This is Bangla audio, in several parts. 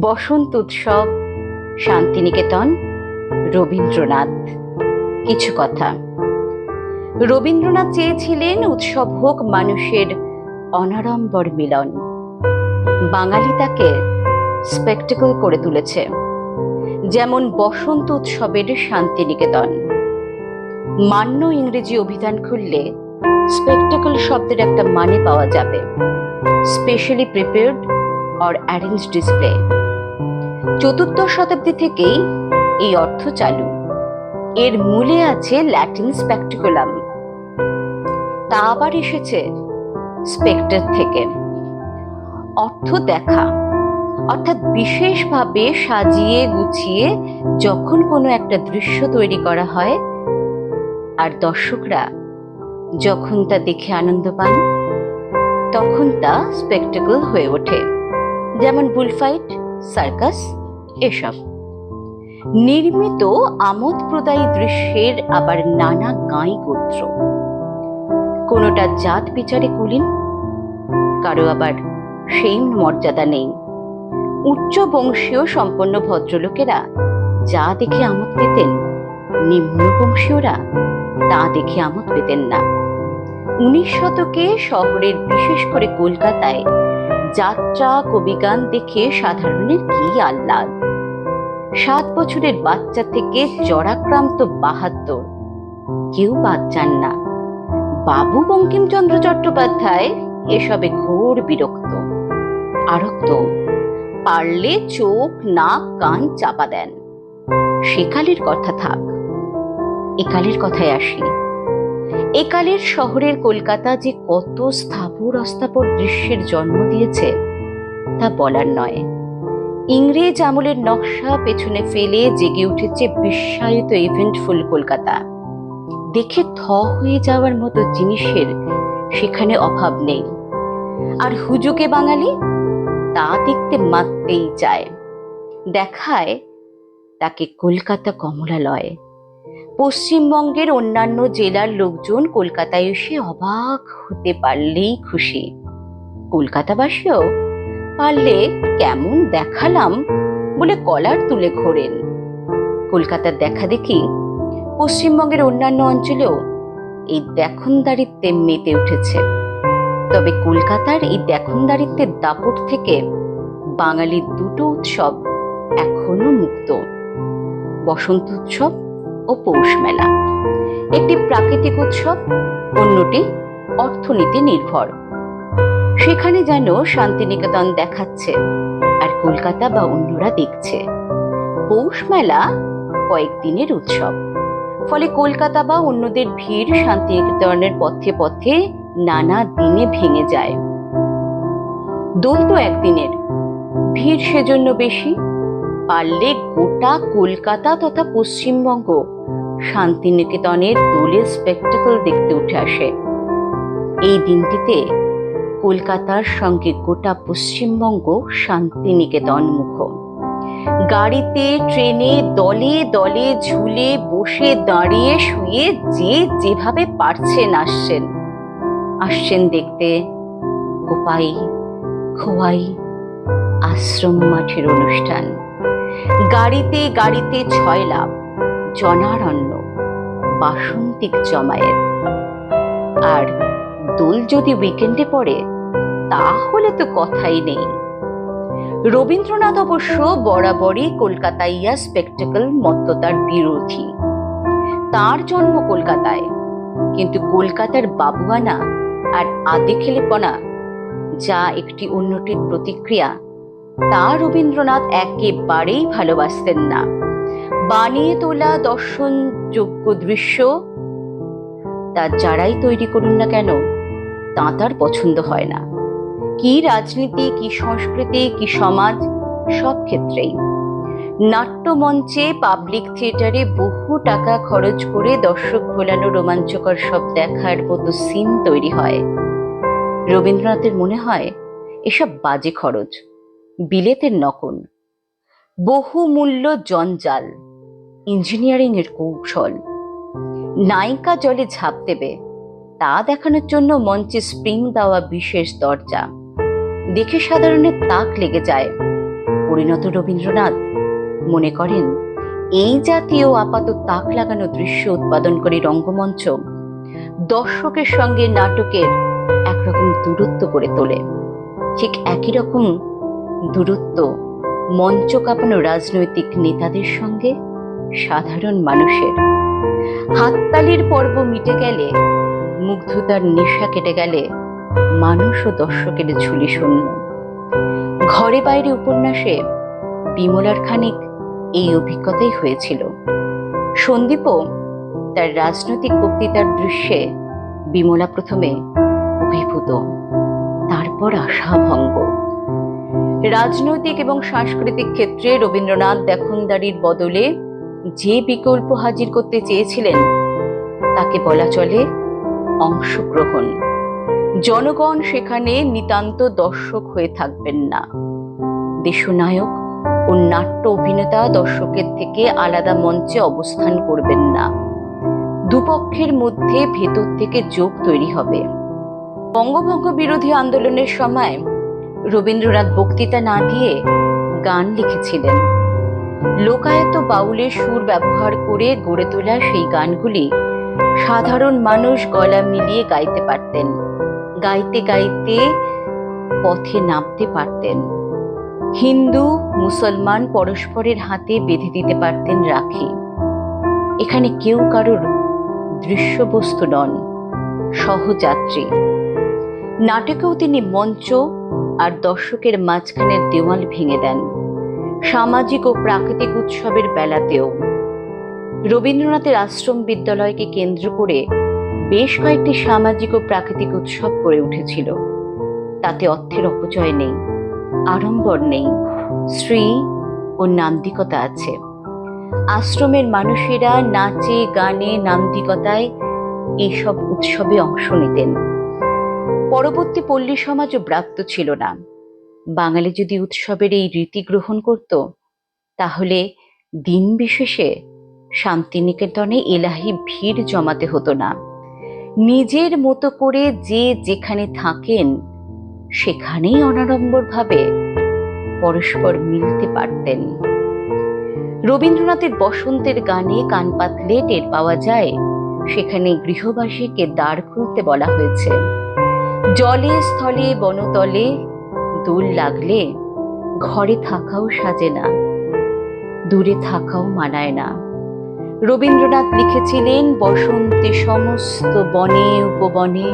বসন্ত উৎসব, শান্তিনিকেতন, রবীন্দ্রনাথ। কিছু কথা। রবীন্দ্রনাথ চেয়েছিলেন উৎসব হোক মানুষের অনাড়ম্বর মিলন। বাঙালি তাকে স্পেকটেকল করে তুলেছে, যেমন বসন্ত উৎসবের শান্তিনিকেতন। মান্য ইংরেজি অভিধান খুললে স্পেকটেকল শব্দের একটা মানে পাওয়া যাবে। Specially prepared or arrange display চতুর্দশ শতাব্দী থেকেই এই অর্থ চালু। এর মূলে আছে ল্যাটিন স্পেকটিকুলাম তা আবার এসেছে স্পেক্টার থেকে। অর্থ দেখা, অর্থাৎ বিশেষভাবে সাজিয়ে গুছিয়ে যখন কোনো একটা দৃশ্য তৈরি করা হয়, আর দর্শকরা যখন তা দেখে আনন্দ পান, তখন তা স্পেকটেকল হয়ে ওঠে। যেমন বুলফাইট, সার্কাস এসব। নির্মিত আমোদপ্রদায়ী দৃশ্যের আবার নানা গাঁই গোত্র। কোনোটা জাত বিচারে কুলীন, কারও আবার সেই মর্যাদা নেই। উচ্চ বংশীয় সম্পন্ন ভদ্রলোকেরা যা দেখে আমোদ পেতেন, নিম্ন বংশীয়রা তা দেখে আমোদ পেতেন না। উনিশ শতকে শহরের বিশেষ করে কলকাতায় যাত্রা কবিগান দেখে সাধারণের কি আহ্লাদ। সাত বছরের বাচ্চা থেকে জরাক্রান্ত বাহাত্তর। কেউ বাদ যান না। বাবু বঙ্কিমচন্দ্র চট্টোপাধ্যায় এসবে ঘোর বিরক্ত, আরক্ত। পারলে চোখ, নাক, কান চাপা দেন। সেকালের কথা থাক। একালের কথায় আসি। একালের শহরের কলকাতা যে কত স্থাবর অস্থাপর দৃশ্যের জন্ম দিয়েছে, তা বলার নয়। ইংরেজ আমলের নকশা পেছনে ফেলে জেগে উঠেছে বিশ্বায়িত ইভেন্টফুল কলকাতা। দেখে থ হয়ে যাওয়ার মতো জিনিসের সেখানে অভাব নেই। আর হুজুকে বাঙালি তা দেখতে মারতেই চায়। দেখায় তাকে কলকাতা কমলালয়। পশ্চিমবঙ্গের অন্যান্য জেলার লোকজন কলকাতায় এসে অবাক হতে পারলেই খুশি। কলকাতাবাসীও পারলে কেমন দেখালাম বলে কলার তুলে ঘোরেন। কলকাতার দেখা দেখি পশ্চিমবঙ্গের অন্যান্য অঞ্চলেও এই দেখনদারিত্বে মেতে উঠেছে। তবে কলকাতার এই দেখনদারিত্বের দাপট থেকে বাঙালির দুটো উৎসব এখনও মুক্ত। বসন্ত উৎসব ও পৌষ মেলা। একটি প্রাকৃতিক উৎসব, অন্যটি অর্থনীতি নির্ভর। সেখানে যেন শান্তিনিকেতন দেখাচ্ছে আর কলকাতা বা অন্যরা দেখছে। পৌষ মেলা কয়েকদিনের উৎসব। ফলে কলকাতা বা অন্যদের ভিড় শান্তিনিকেতনের পথে পথে নানা দিনে ভেঙে যায়। দোল তো একদিনের। ভিড় সেজন্য বেশি। পারলে গোটা কলকাতা তথা পশ্চিমবঙ্গ শান্তিনিকেতনের দোলের স্পেকটেকল দেখতে উঠে আসে। এই দিনটিতে কলকাতার সঙ্গে গোটা পশ্চিমবঙ্গ শান্তিনিকেতন মুখ গাড়িতে, ট্রেনে, দলে দলে ঝুলে বসে দাঁড়িয়ে শুয়ে যে যেভাবে পারছেন আসছেন। আসছেন দেখতে কোপাই খোয়াই, আশ্রম মাঠের অনুষ্ঠান। গাড়িতে গাড়িতে ছয় লাভ, জনারণ্য, বাসন্তিক জমায়েত। আর দোল যদি উইকেন্ডে পড়ে, তাহলে তো কথাই নেই। রবীন্দ্রনাথ অবশ্য বরাবরই কলকাতাইয়া স্পেকটেকল মত্ততার বিরোধী। তার জন্ম কলকাতায়। কিন্তু কলকাতার বাবুয়ানা আর আদে খেলেপনা, যা একটি অন্যটির প্রতিক্রিয়া, তা রবীন্দ্রনাথ একেবারেই ভালোবাসতেন না। বানিয়ে তোলা দর্শনযোগ্য দৃশ্য, তা যারাই তৈরি করুন না কেন তা তার পছন্দ হয় না। কি রাজনীতি, কি সংস্কৃতি, কি সমাজ, সব ক্ষেত্রেই। নাট্যমঞ্চে, পাবলিক থিয়েটারে বহু টাকা খরচ করে দর্শক ভোলানো রোমাঞ্চকর সব দেখার মতো সিন তৈরি হয়। রবীন্দ্রনাথের মনে হয়, এসব বাজে খরচ, বিলেতের নকল, বহুমূল্য জঞ্জাল ইঞ্জিনিয়ারিং এর কৌশল। নায়িকা জলে ঝাঁপ দেবে তা দেখানোর জন্য মঞ্চে স্প্রিং দেওয়া বিশেষ দরজা। দেখে সাধারণের তাক লেগে যায়। পরিণত রবীন্দ্রনাথ মনে করেন, এই জাতীয় আপাত তাক লাগানো দৃশ্য উৎপাদন করে রঙ্গমঞ্চ দর্শকের সঙ্গে নাটকের একরকম দূরত্ব করে তোলে। ঠিক একই রকম দূরত্ব মঞ্চ কাঁপানো রাজনৈতিক নেতাদের সঙ্গে সাধারণ মানুষের। হাততালির পর্ব মিটে গেলে মুগ্ধতার নেশা কেটে গেলে মানুষ ও দর্শকের ঝুলি শূন্য। ঘরে বাইরে উপন্যাসে বিমলার খানিক এই অভিজ্ঞতাই হয়েছিল। সন্দীপও তার রাজনৈতিক বক্তৃতার দৃশ্যে বিমলা প্রথমে অভিভূত, তারপর আশাভঙ্গ। রাজনৈতিক এবং সাংস্কৃতিক ক্ষেত্রে রবীন্দ্রনাথ দেখনদারির বদলে যে বিকল্প হাজির করতে চেয়েছিলেন, তাকে বলা চলে অংশগ্রহণ। জনগণ সেখানে নিতান্ত দর্শক হয়ে থাকবেন না। দেশনায়ক ও নাট্য অভিনেতা দর্শকের থেকে আলাদা মঞ্চে অবস্থান করবেন না। দুপক্ষের মধ্যে ভেতর থেকে যোগ তৈরি হবে। বঙ্গভঙ্গ বিরোধী আন্দোলনের সময় রবীন্দ্রনাথ বক্তৃতা না দিয়ে গান লিখেছিলেন। লোকায়ত বাউলের সুর ব্যবহার করে গড়ে তোলা সেই গানগুলি সাধারণ মানুষ গলা মিলিয়ে গাইতে পারতেন। গাইতে গাইতে পথে নামতে পারতেন। হিন্দু, মুসলমান পরস্পরের হাতে বেঁধে দিতে পারতেন রাখি। এখানে কেউ কারোর দৃশ্যবস্তু নন, সহযাত্রী। নাটকেও তিনি মঞ্চ আর দর্শকের মাঝখানের দেওয়াল ভেঙে দেন। সামাজিক ও প্রাকৃতিক উৎসবের বেলাতেও। রবীন্দ্রনাথের আশ্রম বিদ্যালয়কে কেন্দ্র করে বেশ কয়েকটি সামাজিক ও প্রাকৃতিক উৎসব গড়ে উঠেছিল। তাতে অর্থের অপচয় নেই, আড়ম্বর নেই শ্রী ও নান্দিকতা আছে। আশ্রমের মানুষেরা নাচে, গানে, নান্দিকতায় এইসব উৎসবে অংশ নিতেন। পরবর্তী পল্লী সমাজও ব্রাত্য ছিল না। বাঙালি যদি উৎসবের এই রীতি গ্রহণ করত, তাহলে দিন বিশেষে শান্তিনিকেতনে এলাহি ভিড় জমাতে হতো না। নিজের মতো করে যে যেখানে থাকেন, সেখানেই অনাড়ম্বরভাবে পরস্পর মিলতে পারতেন। রবীন্দ্রনাথের বসন্তের গানে কান পাতলে টের পাওয়া যায়, সেখানে গৃহবাসীকে দ্বার খুলতে বলা হয়েছে। জলে, স্থলে, বনতলে দোল লাগলে ঘরে থাকাও সাজে না, দূরে থাকাও মানায় না। রবীন্দ্রনাথ লিখেছিলেন, বসন্তে সমস্ত বনে উপবনে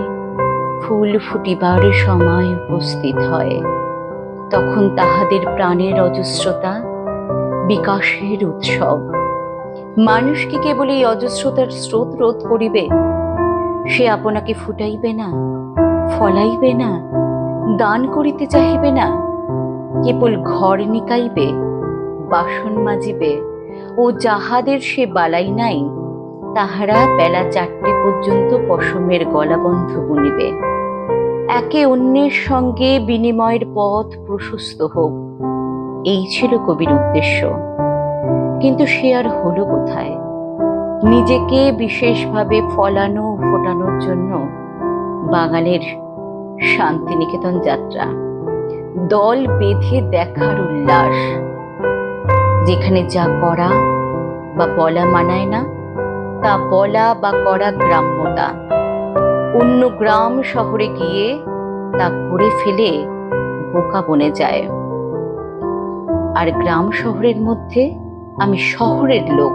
ফুল ফুটিবার সময় উপস্থিত হয়। তখন তাহাদের প্রাণের অজস্রতা বিকাশের উৎসব। মানুষ কি কেবল এই অজস্রতার স্রোত রোধ করিবে? সে আপনাকে ফুটাইবে না, ফলাইবে না, দান করিতে চাহিবে না, কেবল ঘর নিকাইবে, বাসন মাজিবে। ও যাহাদের সে বালাই নাই, তাহারা বেলা চারটে পর্যন্ত পশমের গলাবন্ধ বুনিবে। একে অন্যের সঙ্গে বিনিময়ের পথ প্রশস্ত হোক, এই ছিল কবির উদ্দেশ্য। কিন্তু সে আর হলো কোথায়? নিজেকে বিশেষভাবে ফলানো, ফোটানোর জন্য বাঙালির শান্তিনিকেতন যাত্রা। দল বেঁধে দেখার উল্লাস। যেখানে যা করা বা বলা মানায় না, তা বলা বা করা গ্রাম্যতা অন্য গ্রাম শহরে গিয়ে তা করে ফেলে বোকা বনে যায়। আর গ্রাম শহরের মধ্যে আমি শহরের লোক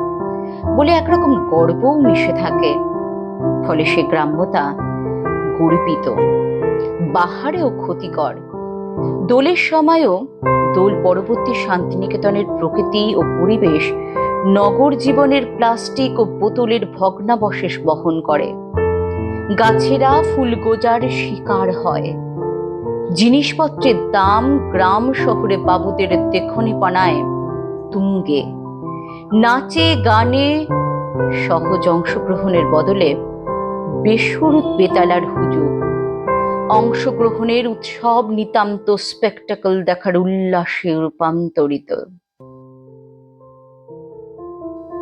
বলে একরকম গর্বও মিশে থাকে। ফলে সে গ্রাম্যতা গর্বিত, বাহারেও ক্ষতিকর। দোলের সময়ও দোল পরবর্তী শান্তিনিকেতনের প্রকৃতি ও পরিবেশ নগর জীবনের প্লাস্টিক ও বোতলের ভগ্নাবশেষ বহন করে। গাছেরা ফুলগোজার শিকার হয়। জিনিসপত্রের দাম গ্রাম শহরে বাবুদের দেখনি পানায় তুঙ্গে। নাচে, গানে, সহজ অংশগ্রহণের বদলে বেসুর বেতালার হুজুগ অংশগ্রহণের উৎসব নিতান্ত স্পেকটাকল দেখার উল্লাসে রূপান্তরিত।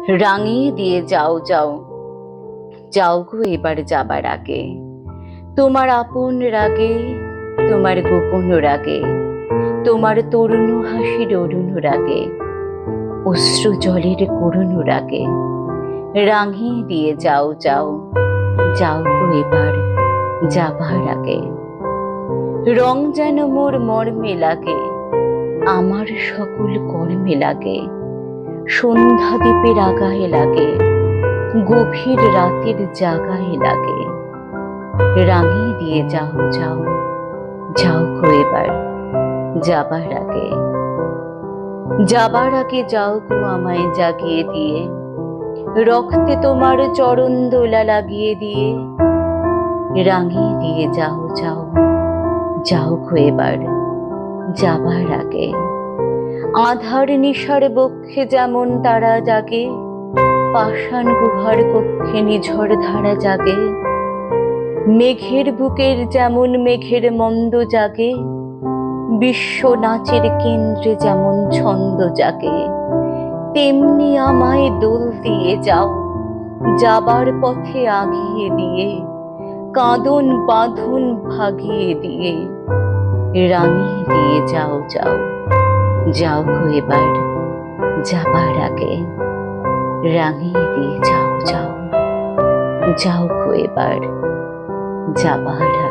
রাঙিয়ে দিয়ে যাও যাও। যাও গো এবার যাবার আগে। তোমার আপন রাগে, তোমার গোপন রাগে, তোমার তরুণ হাসির অরুণ রাগে, অশ্রু জলের করুণ রাগে। রাঙিয়ে দিয়ে যাও যাও। যাও গো এবার যাবার আগে। রং যেন মোর মর্মে লাগে, আমার সকল কর্মে লাগে। সন্ধ্যা দ্বীপের আগায় লাগে, গভীর রাতের জাগায় লাগে। রাঙিয়ে দিয়ে যাও যাও যাও গো এবার, যাবার আগে। যাবার আগে যাও গো আমায় জাগিয়ে দিয়ে, রক্তে তোমার চরণ দোলা লাগিয়ে দিয়ে। রাঙিয়ে দিয়ে যাও যাও যাও এবার, যাবার আগে। আধার নিশার বক্ষে যেমন তারা জাগে, পাষাণ গুহার কক্ষে নিঝর ধারা জাগে। মেঘের বুকের যেমন মেঘের মন্দ জাগে, বিশ্ব নাচের কেন্দ্রে যেমন ছন্দ জাগে। তেমনি আমায় দোল দিয়ে যাও, যাবার পথে আগিয়ে দিয়ে। কাঁদন বাঁধন ভাগিয়ে দিয়ে রাঙিয়ে দিয়ে যাও যাও যাও এবার যাবার আগে। রাঙিয়ে দিয়ে যাও যাও যাও এবার যাবার